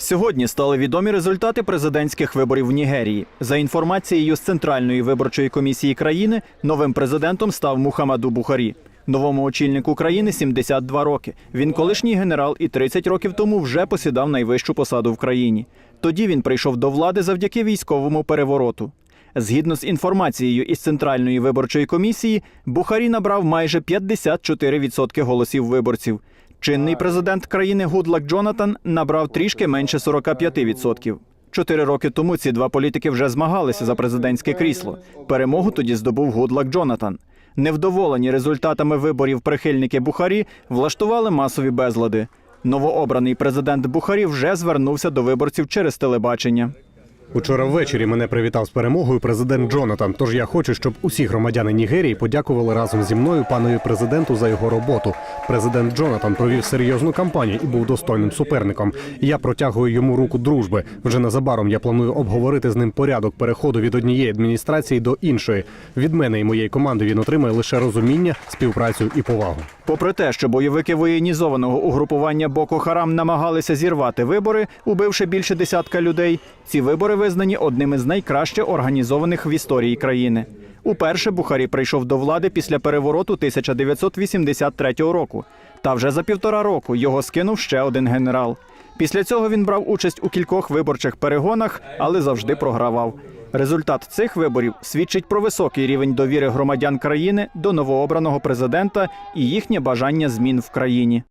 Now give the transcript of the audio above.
Сьогодні стали відомі результати президентських виборів в Нігерії. За інформацією з Центральної виборчої комісії країни, новим президентом став Мухаммаду Бухарі. Новому очільнику країни 72 роки. Він колишній генерал і 30 років тому вже посідав найвищу посаду в країні. Тоді він прийшов до влади завдяки військовому перевороту. Згідно з інформацією із Центральної виборчої комісії, Бухарі набрав майже 54% голосів виборців. Чинний президент країни Гудлак Джонатан набрав трішки менше 45%. Чотири роки тому ці два політики вже змагалися за президентське крісло. Перемогу тоді здобув Гудлак Джонатан. Невдоволені результатами виборів прихильники Бухарі влаштували масові безлади. Новообраний президент Бухарі вже звернувся до виборців через телебачення. Учора ввечері мене привітав з перемогою президент Джонатан. Тож я хочу, щоб усі громадяни Нігерії подякували разом зі мною панові президенту за його роботу. Президент Джонатан провів серйозну кампанію і був достойним суперником. Я протягую йому руку дружби. Вже незабаром я планую обговорити з ним порядок переходу від однієї адміністрації до іншої. Від мене і моєї команди він отримає лише розуміння, співпрацю і повагу. Попри те, що бойовики воєнізованого угрупування Боко Харам намагалися зірвати вибори, убивши більше десятка людей, ці вибори визнані одними з найкраще організованих в історії країни. Уперше Бухарі прийшов до влади після перевороту 1983 року. Та вже за півтора року його скинув ще один генерал. Після цього він брав участь у кількох виборчих перегонах, але завжди програвав. Результат цих виборів свідчить про високий рівень довіри громадян країни до новообраного президента і їхнє бажання змін в країні.